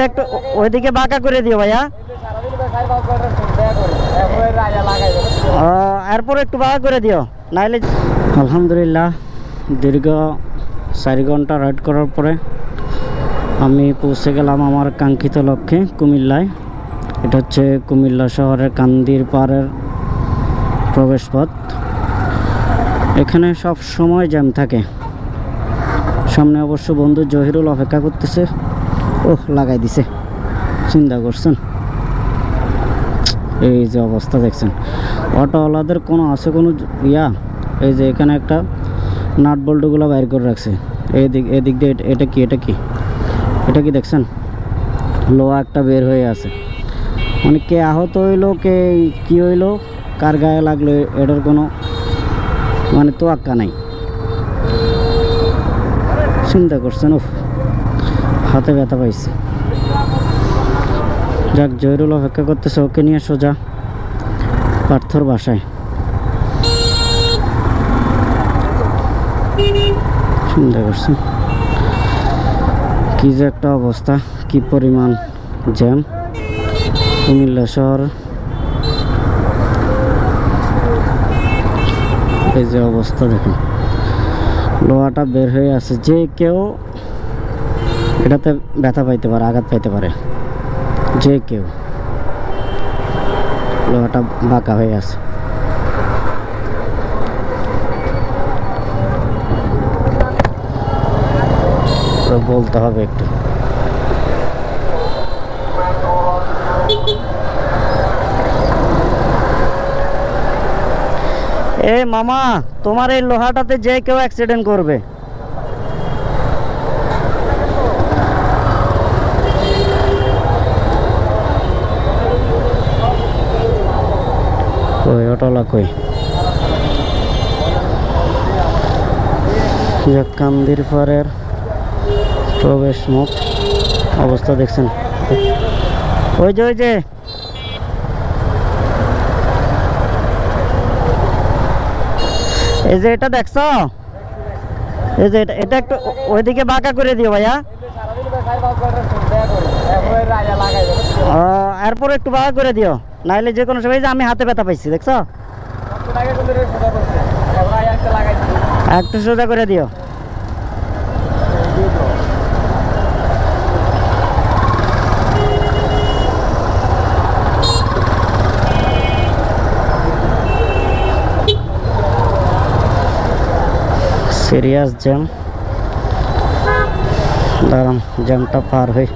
এটা একটু ওইদিকে বাঁকা করে দিও ভাইয়া। এরপর একটু বাঁকা করে দিও, নাইলে আলহামদুলিল্লাহ, দীর্ঘ চারি ঘণ্টা রাইড করার পরে আমি পৌঁছে গেলাম আমার কাঙ্ক্ষিত লক্ষ্যে, কুমিল্লায়। এটা হচ্ছে কুমিল্লা শহরের কান্দির পাড়ের প্রবেশপথ। এখানে সব সময় জ্যাম থাকে। সামনে অবশ্য বন্ধু জহিরুল অপেক্ষা করতেছে। ওহ, লাগাই দিছে। চিন্তা করছেন? এই যে অবস্থা দেখছেন। অটোওয়ালাদের কোনো আছে, কোনো ইয়া, এই যে এখানে একটা নাট বল্টুগুলো বাইর করে রাখছে। এই দিক এদিক দিয়ে এটা- কি, এটা কি? এটা কি দেখছেন? লোহা একটা বের হয়ে আছে। মানে কে আহত হইল, কে কি হইল, কার গায়ে লাগল, এটার কোনো মানে তোয়াক্কা নাই। চিন্তা করছেন, উফ। হাতে ব্যথা পাইছে। যাক জয়রুল অপেক্ষা করতেছে, ওকে নিয়ে সোজা পার্থর বাসায়। চিন্তা করছেন? কি যে একটা অবস্থা, কি পরিমাণ জ্যাম। কুমিল্লা শহর। এই যে অবস্থা দেখুন। লোহাটা বের হয়ে আছে। যে কেউ এটাতে ব্যথা পাইতে পারে, আঘাত পাইতে পারে। যে কেউ। লোহাটা বাঁকা হয়ে আছে। বলতে হবে একটু। এ মামা, তোমার এই লোহাটাতে যে কেউ অ্যাক্সিডেন্ট করবে। কই? অটোলা কই? কান্দির পাড়ের প্রবেশ মুখ। অবস্থা দেখছেন? ওই যে ওই যে। এই যে এটা দেখছ? এই যে এটা এটা একটু ওইদিকে বাঁকা করে দিও ভাইয়া। এরপর একটু বাঁকা করে দিও। নাইলে যে কোনো সময় আমি হাতে ব্যথা পাইছি, দেখছ? একটু সোজা করে দিও। সিরিয়াস জ্যাম দাঁড়ান জ্যামটা পার হই।